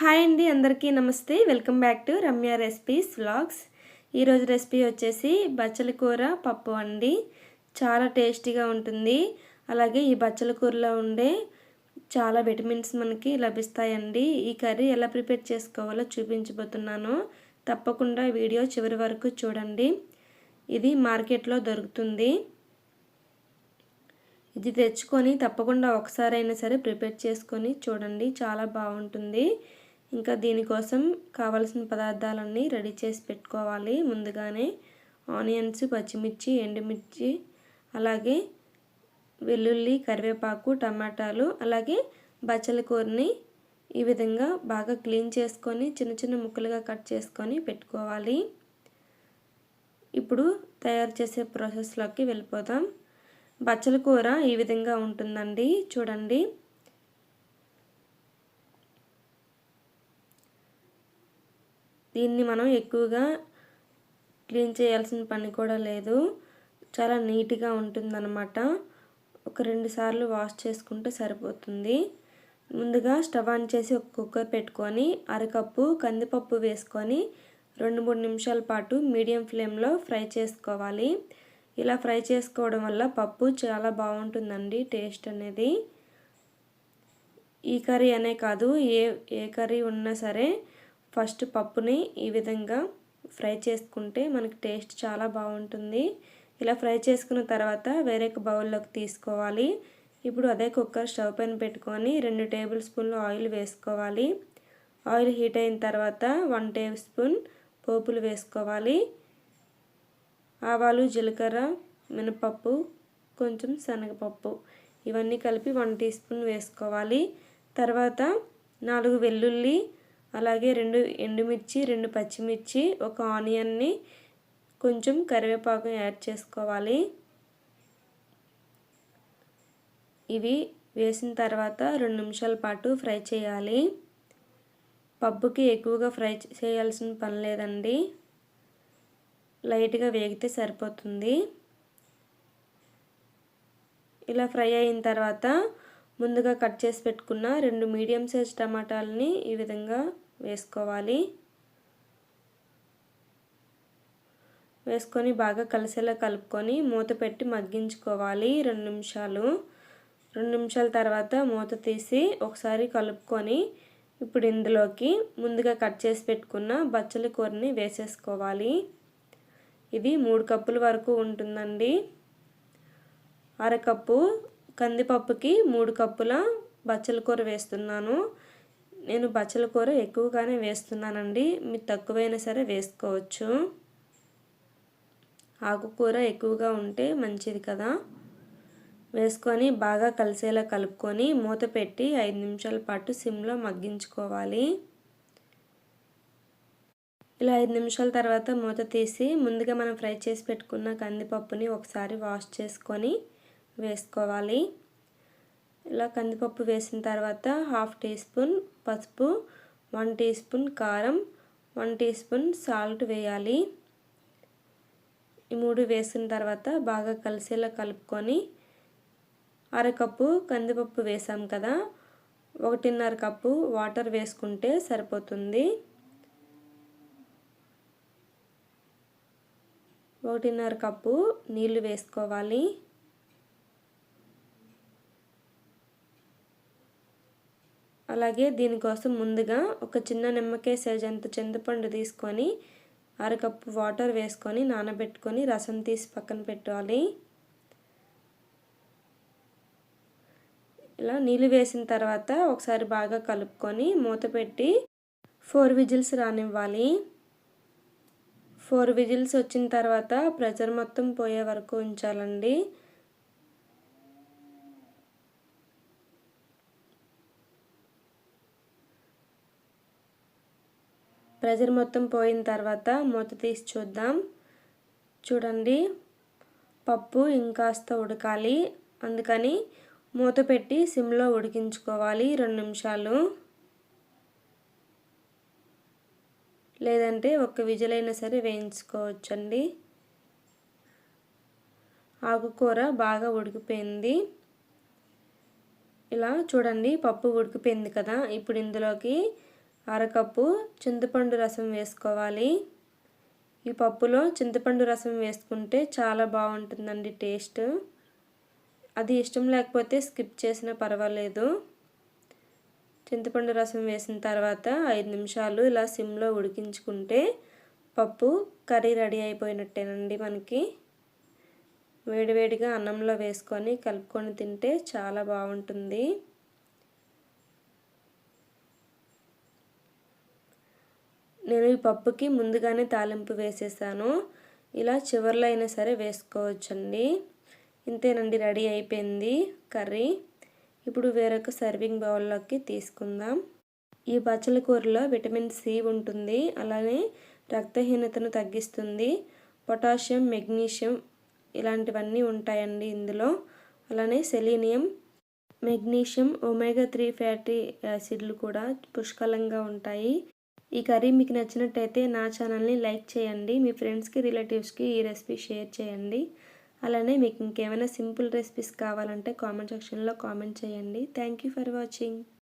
Hi అండి అందరికీ నమస్తే. Welcome back to Ramya recipes vlogs. ఈరోజు రెసిపీ వచ్చేసి బచ్చల కూర పప్పు అండి. చాలా టేస్టీగా ఉంటుంది. అలాగే ఈ బచ్చల కూరలో ఉండే చాలా విటమిన్స్ మనకి లభిస్తాయండి. ఈ కర్రీ ఎలా ప్రిపేర్ చేసుకోవాలో చూపించబోతున్నాను. తప్పకుండా వీడియో చివరి వరకు చూడండి. ఇది మార్కెట్లో దొరుకుతుంది. ఇది తెచ్చుకొని తప్పకుండా ఒకసారైనా సరే ప్రిపేర్ చేసుకొని చూడండి. చాలా బాగుంటుంది. ఇంకా దీనికోసం కావలసిన పదార్థాలన్నీ రెడీ చేసి పెట్టుకోవాలి. ముందుగానే ఆనియన్స్ పచ్చిమిర్చి ఎండుమిర్చి అలాగే వెల్లుల్లి కరివేపాకు టమాటాలు అలాగే బచ్చల కూరని ఈ విధంగా బాగా క్లీన్ చేసుకొని చిన్న చిన్న ముక్కలుగా కట్ చేసుకొని పెట్టుకోవాలి. ఇప్పుడు తయారు చేసే ప్రాసెస్లోకి వెళ్ళిపోదాం. బచ్చల కూర ఈ విధంగా ఉంటుందండి. చూడండి. దీన్ని మనం ఎక్కువగా క్లీన్ చేయాల్సిన పని కూడా లేదు. చాలా నీట్గా ఉంటుందన్నమాట. ఒక రెండు సార్లు వాష్ చేసుకుంటే సరిపోతుంది. ముందుగా స్టవ్ ఆన్ చేసి ఒక కుక్కర్ పెట్టుకొని అరకప్పు కందిపప్పు వేసుకొని రెండు మూడు నిమిషాల పాటు మీడియం ఫ్లేమ్లో ఫ్రై చేసుకోవాలి. ఇలా ఫ్రై చేసుకోవడం వల్ల పప్పు చాలా బాగుంటుందండి టేస్ట్ అనేది. ఈ కర్రీ అనే కాదు ఏ ఏ కర్రీ ఉన్నా సరే ఫస్ట్ పప్పుని ఈ విధంగా ఫ్రై చేసుకుంటే మనకి టేస్ట్ చాలా బాగుంటుంది. ఇలా ఫ్రై చేసుకున్న తర్వాత వేరే బౌల్లోకి తీసుకోవాలి. ఇప్పుడు అదే కుక్కర్ స్టవ్ పైన పెట్టుకొని రెండు టేబుల్ స్పూన్లు ఆయిల్ వేసుకోవాలి. ఆయిల్ హీట్ అయిన తర్వాత వన్ టేబుల్ స్పూన్ పోపులు వేసుకోవాలి. ఆవాలు జీలకర్ర మినపప్పు కొంచెం శనగపప్పు ఇవన్నీ కలిపి వన్ టీ స్పూన్ వేసుకోవాలి. తర్వాత నాలుగు వెల్లుల్లి అలాగే రెండు ఎండుమిర్చి రెండు పచ్చిమిర్చి ఒక ఆనియన్ని కొంచెం కరివేపాకు యాడ్ చేసుకోవాలి. ఇవి వేసిన తర్వాత రెండు నిమిషాల పాటు ఫ్రై చేయాలి. పప్పుకి ఎక్కువగా ఫ్రై చేయాల్సిన పని లేదండి. లైట్గా వేగితే సరిపోతుంది. ఇలా ఫ్రై అయిన తర్వాత ముందుగా కట్ చేసి పెట్టుకున్న రెండు మీడియం సైజ్ టమాటాలని ఈ విధంగా వేసుకోవాలి. వేసుకొని బాగా కలిసేలా కలుపుకొని మూత పెట్టి మగ్గించుకోవాలి రెండు నిమిషాలు. రెండు నిమిషాల తర్వాత మూత తీసి ఒకసారి కలుపుకొని ఇప్పుడు ఇందులోకి ముందుగా కట్ చేసి పెట్టుకున్న బచ్చలి కూరని వేసేసుకోవాలి. ఇది మూడు కప్పుల వరకు ఉంటుందండి. అరకప్పు కందిపప్పుకి మూడు కప్పుల బచ్చల కూర వేస్తున్నాను. నేను బచ్చల కూర ఎక్కువగానే వేస్తున్నానండి. మీరు తక్కువైనా సరే వేసుకోవచ్చు. ఆకుకూర ఎక్కువగా ఉంటే మంచిది కదా. వేసుకొని బాగా కలిసేలా కలుపుకొని మూత పెట్టి ఐదు నిమిషాల పాటు సిమ్లో మగ్గించుకోవాలి. ఇలా ఐదు నిమిషాల తర్వాత మూత తీసి ముందుగా మనం ఫ్రై చేసి పెట్టుకున్న కందిపప్పుని ఒకసారి వాష్ చేసుకొని వేసుకోవాలి. ఇలా కందిపప్పు వేసిన తర్వాత హాఫ్ టీ స్పూన్ పసుపు వన్ టీ స్పూన్ కారం వన్ టీ స్పూన్ సాల్ట్ వేయాలి. ఈ మూడు వేసిన తర్వాత బాగా కలిసేలా కలుపుకొని అరకప్పు కందిపప్పు వేసాం కదా ఒకటిన్నర కప్పు వాటర్ వేసుకుంటే సరిపోతుంది. ఒకటిన్నర కప్పు నీళ్ళు వేసుకోవాలి. అలాగే దీనికోసం ముందుగా ఒక చిన్న నిమ్మకాయ సైజ్ అంత చింతపండు తీసుకొని అరకప్పు వాటర్ వేసుకొని నానబెట్టుకొని రసం తీసి పక్కన పెట్టాలి. ఇలా నీళ్ళు వేసిన తర్వాత ఒకసారి బాగా కలుపుకొని మూత పెట్టి ఫోర్ విజిల్స్ రానివ్వాలి. ఫోర్ విజిల్స్ వచ్చిన తర్వాత ప్రెషర్ మొత్తం పోయే వరకు ఉంచాలండి. ప్రెజర్ మొత్తం పోయిన తర్వాత మూత తీసి చూద్దాం. చూడండి పప్పు ఇంకాస్త ఉడకాలి. అందుకని మూత పెట్టి సిమ్లో ఉడికించుకోవాలి రెండు నిమిషాలు. లేదంటే ఒక విజలైనా సరే వేయించుకోవచ్చండి. ఆకుకూర బాగా ఉడికిపోయింది. ఇలా చూడండి పప్పు ఉడికిపోయింది కదా. ఇప్పుడు ఇందులోకి అరకప్పు చింతపండు రసం వేసుకోవాలి. ఈ పప్పులో చింతపండు రసం వేసుకుంటే చాలా బాగుంటుందండి టేస్ట్. అది ఇష్టం లేకపోతే స్కిప్ చేసినా పర్వాలేదు. చింతపండు రసం వేసిన తర్వాత ఐదు నిమిషాలు ఇలా సిమ్లో ఉడికించుకుంటే పప్పు కర్రీ రెడీ అయిపోయినట్టేనండి మనకి. వేడివేడిగా అన్నంలో వేసుకొని కలుపుకొని తింటే చాలా బాగుంటుంది. నేను ఈ పప్పుకి ముందుగానే తాలింపు వేసేసాను. ఇలా చివర్లో అయినా సరే వేసుకోవచ్చండి. ఇంతేనండి రెడీ అయిపోయింది కర్రీ. ఇప్పుడు వేరొక సర్వింగ్ బౌల్లోకి తీసుకుందాం. ఈ బచ్చల కూరలో విటమిన్ సి ఉంటుంది. అలానే రక్తహీనతను తగ్గిస్తుంది. పొటాషియం మెగ్నీషియం ఇలాంటివన్నీ ఉంటాయండి ఇందులో. అలానే selenium magnesium omega three fatty యాసిడ్లు కూడా పుష్కలంగా ఉంటాయి. ఈ కర్రీ మీకు నచ్చినట్టయితే నా ఛానల్ని లైక్ చేయండి మీ ఫ్రెండ్స్కి రిలేటివ్స్కి ఈ రెసిపీ షేర్ చేయండి. అలానే మీకు ఇంకేమైనా సింపుల్ రెసిపీస్ కావాలంటే కామెంట్ సెక్షన్లో కామెంట్ చేయండి. Thank you for watching.